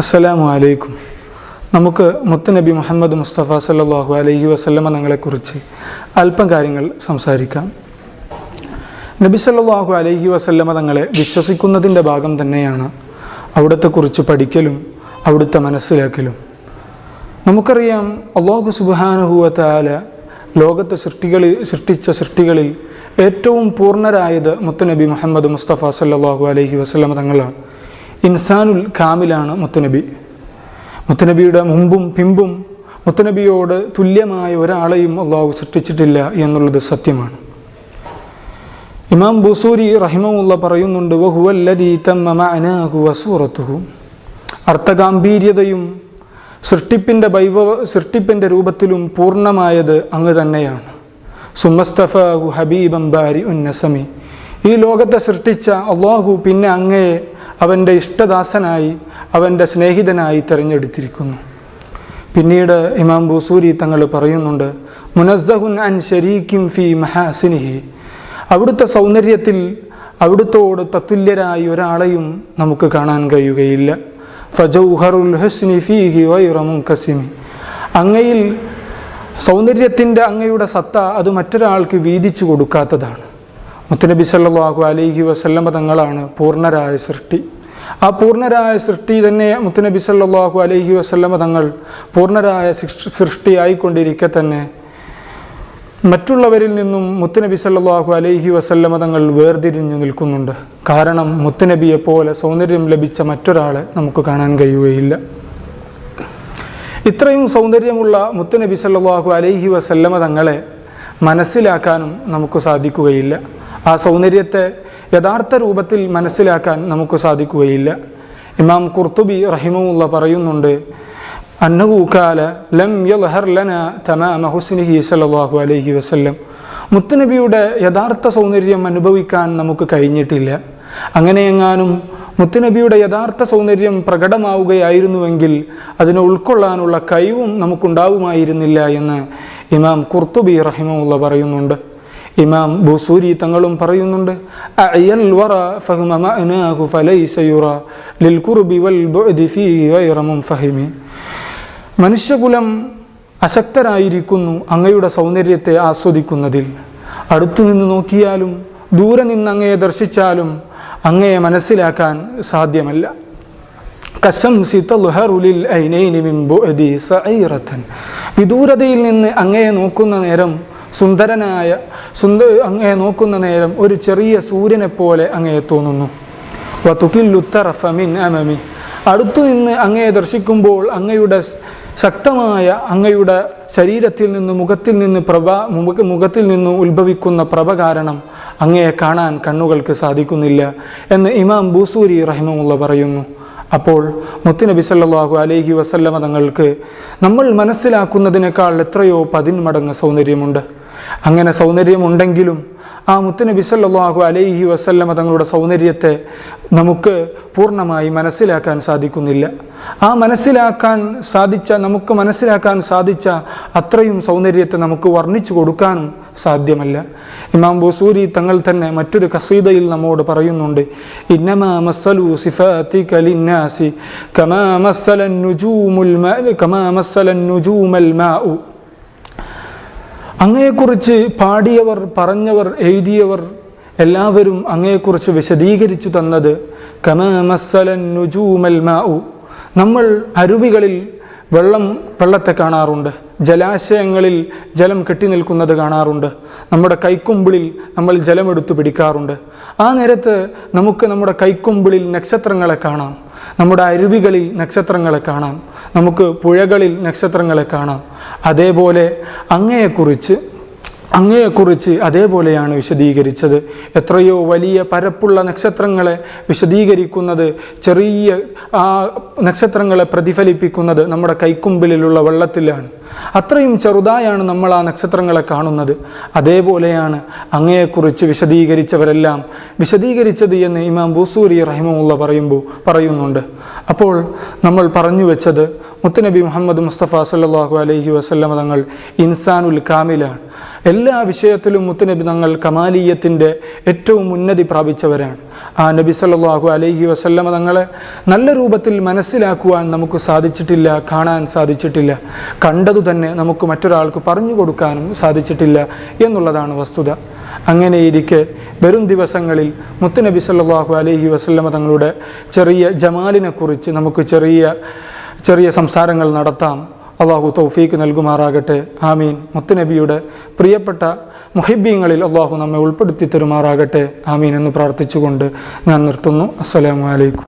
അസ്സലാമു അലൈക്കും. നമുക്ക് മുത്തനബി മുഹമ്മദ് മുസ്തഫ സല്ലാഹു അലൈഹി വസ്ലമ തങ്ങളെക്കുറിച്ച് അല്പം കാര്യങ്ങൾ സംസാരിക്കാം. നബി സല്ലാഹു അലൈഹി വസല്ലമ തങ്ങളെ വിശ്വസിക്കുന്നതിന്റെ ഭാഗം തന്നെയാണ് അവിടത്തെക്കുറിച്ച് പഠിക്കലും അവിടുത്തെ മനസ്സിലാക്കലും. നമുക്കറിയാം അള്ളാഹു സുബാനുഹുവത്താല ലോകത്തെ സൃഷ്ടികളിൽ സൃഷ്ടിച്ച സൃഷ്ടികളിൽ ഏറ്റവും പൂർണരായത് മുത്തനബി മുഹമ്മദ് മുസ്തഫ സല്ലാഹു അലൈഹി വസ്ലമ തങ്ങളാണ്. ഇൻസാനുൽ കാമിലാണ് മുത്തനബി. മുത്തനബിയുടെ മുമ്പും പിമ്പും മുത്തനബിയോട് തുല്യമായ ഒരാളെയും അള്ളാഹു സൃഷ്ടിച്ചിട്ടില്ല എന്നുള്ളത് സത്യമാണ്. ഇമാം ബുസൂരി റഹിമുള്ള പറയുന്നുണ്ട് അർത്ഥഗാംഭീര്യതയും സൃഷ്ടിപ്പിന്റെ വൈഭവ സൃഷ്ടിപ്പിന്റെ രൂപത്തിലും പൂർണമായത് അങ്ങ് തന്നെയാണ്. സുമസ്തഫു ഹബീബം ബാരി ഉന്നസമി ഈ ലോകത്തെ സൃഷ്ടിച്ച അള്ളാഹു പിന്നെ അങ്ങയെ അവന്റെ ഇഷ്ടദാസനായി അവന്റെ സ്നേഹിതനായി തിരഞ്ഞെടുത്തിരിക്കുന്നു. പിന്നീട് ഇമാം ബൂസൂരി തങ്ങൾ പറയുന്നുണ്ട് മുനസ്സഹുൻ അൻ ഷരീഖിം ഫി മഹാസിനിഹി. അവിടുത്തെ സൗന്ദര്യത്തിൽ അവിടുത്തോട് തത്തുല്യരായി ഒരാളെയും നമുക്ക് കാണാൻ കഴിയുകയില്ല. ഫജൗഹറുൽ ഹസ്നി ഫീഹി വൈറമും കസിമി അങ്ങയിൽ സൗന്ദര്യത്തിന്റെ അങ്ങയുടെ സത്ത അത് മറ്റൊരാൾക്ക് വീതിച്ചു കൊടുക്കാത്തതാണ്. മുത്തനബി സല്ലാഹു അലൈഹി വസല്ലമ തങ്ങളാണ് പൂർണരായ സൃഷ്ടി. ആ പൂർണരായ സൃഷ്ടി തന്നെ മുത്തനബി സല്ലാഹു അലൈഹി വസല്ലമ തങ്ങൾ പൂർണരായ സൃഷ്ടി സൃഷ്ടിയായിക്കൊണ്ടിരിക്കെ തന്നെ മറ്റുള്ളവരിൽ നിന്നും മുത്തുനബി സല്ലാഹു അലൈഹി വസല്ലമ തങ്ങൾ വേർതിരിഞ്ഞു നിൽക്കുന്നുണ്ട്. കാരണം മുത്തുനബിയെ പോലെ സൗന്ദര്യം ലഭിച്ച മറ്റൊരാളെ നമുക്ക് കാണാൻ കഴിയുകയില്ല. ഇത്രയും സൗന്ദര്യമുള്ള മുത്തുനബി സല്ലാഹു അലൈഹി വസല്ലമ തങ്ങളെ മനസ്സിലാക്കാനും നമുക്ക് സാധിക്കുകയില്ല. ആ സൗന്ദര്യത്തെ യഥാർത്ഥ രൂപത്തിൽ മനസ്സിലാക്കാൻ നമുക്ക് സാധിക്കുകയില്ല. ഇമാം കുർത്തുബി റഹിമുള്ള പറയുന്നുണ്ട് അന്നകൂക്കാല ലം യൽഹർ ലന തമാമ ഹുസ്നിഹി സല്ലല്ലാഹു അലൈഹി വസല്ലം. മുത്തുനബിയുടെ യഥാർത്ഥ സൗന്ദര്യം അനുഭവിക്കാൻ നമുക്ക് കഴിഞ്ഞിട്ടില്ല. അങ്ങനെയെങ്ങാനും മുത്തുനബിയുടെ യഥാർത്ഥ സൗന്ദര്യം പ്രകടമാവുകയായിരുന്നുവെങ്കിൽ അതിനെ ഉൾക്കൊള്ളാനുള്ള കഴിവും നമുക്കുണ്ടാവുമായിരുന്നില്ല എന്ന് ഇമാം കുർത്തുബി റഹിമുള്ള പറയുന്നുണ്ട്. ഇമാം ബുസൂരി തങ്ങളും പറയുന്നുണ്ട് അയൽ വറ ഫലൈസ ലിൽ ഖുർബി വൽ മനുഷ്യകുലം അശക്തരായിരിക്കുന്നു അങ്ങയുടെ സൗന്ദര്യത്തെ ആസ്വദിക്കുന്നതിൽ. അടുത്തു നിന്ന് നോക്കിയാലും ദൂരെ നിന്ന് അങ്ങയെ ദർശിച്ചാലും അങ്ങയെ മനസ്സിലാക്കാൻ സാധ്യമല്ല. വിദൂരതയിൽ നിന്ന് അങ്ങയെ നോക്കുന്ന നേരം സുന്ദരനായ സുന്ദ അങ്ങയെ നോക്കുന്ന നേരം ഒരു ചെറിയ സൂര്യനെ പോലെ അങ്ങയെ തോന്നുന്നു വതുക്കില്ലുത്തറഫമിൻ അമമി. അടുത്തു നിന്ന് അങ്ങയെ ദർശിക്കുമ്പോൾ അങ്ങയുടെ ശക്തമായ അങ്ങയുടെ ശരീരത്തിൽ നിന്ന് മുഖത്തിൽ നിന്ന് പ്രഭ മുഖത്തിൽ നിന്ന് ഉത്ഭവിക്കുന്ന പ്രഭ കാരണം അങ്ങയെ കാണാൻ കണ്ണുകൾക്ക് സാധിക്കുന്നില്ല എന്ന് ഇമാം ബൂസൂരി റഹിമുള്ള പറയുന്നു. അപ്പോൾ മുത്തുനബി സല്ലാഹു അലൈഹി വസല്ലമ തങ്ങൾക്ക് നമ്മൾ മനസ്സിലാക്കുന്നതിനേക്കാൾ എത്രയോ പതിന്മടങ്ങ് സൗന്ദര്യമുണ്ട്. അങ്ങനെ സൗന്ദര്യമുണ്ടെങ്കിലും ആ മുത്തുനബി സല്ലല്ലാഹു അലൈഹി വസല്ലമ തങ്ങളുടെ സൗന്ദര്യത്തെ നമുക്ക് പൂർണമായി മനസ്സിലാക്കാൻ സാധിക്കുന്നില്ല. ആ മനസ്സിലാക്കാൻ സാധിച്ച നമുക്ക് മനസ്സിലാക്കാൻ സാധിച്ച അത്രയും സൗന്ദര്യത്തെ നമുക്ക് വർണിച്ചു കൊടുക്കാനും സാധ്യമല്ല. ഇമാം ബുസൂരി തങ്ങൾ തന്നെ മറ്റൊരു കസീദയിൽ നമ്മോട് പറയുന്നുണ്ട് ഇന്നമാ അങ്ങയെക്കുറിച്ച് പാടിയവർ പറഞ്ഞവർ എഴുതിയവർ എല്ലാവരും അങ്ങയെക്കുറിച്ച് വിശദീകരിച്ചു തന്നത് കമമസ്സലൻ നുജൂമൽ മാഉ നമ്മൾ അരുവികളിൽ വെള്ളം വെള്ളത്തെ കാണാറുണ്ട്. ജലാശയങ്ങളിൽ ജലം കെട്ടി നിൽക്കുന്നത് കാണാറുണ്ട്. നമ്മുടെ കൈക്കുമ്പിളിൽ നമ്മൾ ജലമെടുത്തു പിടിക്കാറുണ്ട്. ആ നേരത്ത് നമുക്ക് നമ്മുടെ കൈക്കുമ്പിളിൽ നക്ഷത്രങ്ങളെ കാണാം. നമ്മുടെ അരുവികളിൽ നക്ഷത്രങ്ങളെ കാണാം. നമുക്ക് പുഴകളിൽ നക്ഷത്രങ്ങളെ കാണാം. അതേപോലെ അങ്ങയെക്കുറിച്ച് അങ്ങയെക്കുറിച്ച് അതേപോലെയാണ് വിശദീകരിച്ചത്. എത്രയോ വലിയ പരപ്പുള്ള നക്ഷത്രങ്ങളെ വിശദീകരിക്കുന്നത് ചെറിയ ആ നക്ഷത്രങ്ങളെ പ്രതിഫലിപ്പിക്കുന്നത് നമ്മുടെ കൈക്കുമ്പിലുള്ള വെള്ളത്തിലാണ്. അത്രയും ചെറുതായാണ് നമ്മൾ ആ നക്ഷത്രങ്ങളെ കാണുന്നത്. അതേപോലെയാണ് അങ്ങയെക്കുറിച്ച് വിശദീകരിച്ചവരെല്ലാം. വിശദീകരിച്ചത് എന്ന് ഇമാം ബൂസൂരി റഹിമുള്ള പറയുമ്പോൾ പറയുന്നുണ്ട്. അപ്പോൾ നമ്മൾ പറഞ്ഞു വെച്ചത് മുത്തനബി മുഹമ്മദ് മുസ്തഫ സല്ലാഹു അലൈഹി വസ്ല്ലാം തങ്ങൾ ഇൻസാനുൽ കാമിലാണ്. എല്ലാ വിഷയത്തിലും മുത്തനബി തങ്ങൾ കമാലീയത്തിന്റെ ഏറ്റവും ഉന്നതി പ്രാപിച്ചവരാണ്. ആ നബി സല്ലാഹു അലൈഹി വസ്ല്ലാം തങ്ങളെ നല്ല രൂപത്തിൽ മനസ്സിലാക്കുവാൻ നമുക്ക് സാധിച്ചിട്ടില്ല കാണാൻ സാധിച്ചിട്ടില്ല. കണ്ടതു തന്നെ നമുക്ക് മറ്റൊരാൾക്ക് പറഞ്ഞു കൊടുക്കാനും സാധിച്ചിട്ടില്ല എന്നുള്ളതാണ് വസ്തുത. അങ്ങനെയിരിക്കെ വരും ദിവസങ്ങളിൽ മുത്തുനബി സല്ലാഹു അലഹി വസല്ലമ തങ്ങളുടെ ചെറിയ ജമാലിനെക്കുറിച്ച് നമുക്ക് ചെറിയ ചെറിയ സംസാരങ്ങൾ നടത്താം. അള്ളാഹു തൗഫീക്ക് നൽകുമാറാകട്ടെ. ആമീൻ. മുത്തുനബിയുടെ പ്രിയപ്പെട്ട മുഹിബീങ്ങളിൽ അള്ളാഹു നമ്മെ ഉൾപ്പെടുത്തി തരുമാറാകട്ടെ. ആമീൻ എന്ന് പ്രാർത്ഥിച്ചുകൊണ്ട് ഞാൻ നിർത്തുന്നു. അസ്സലാമു അലൈക്കും.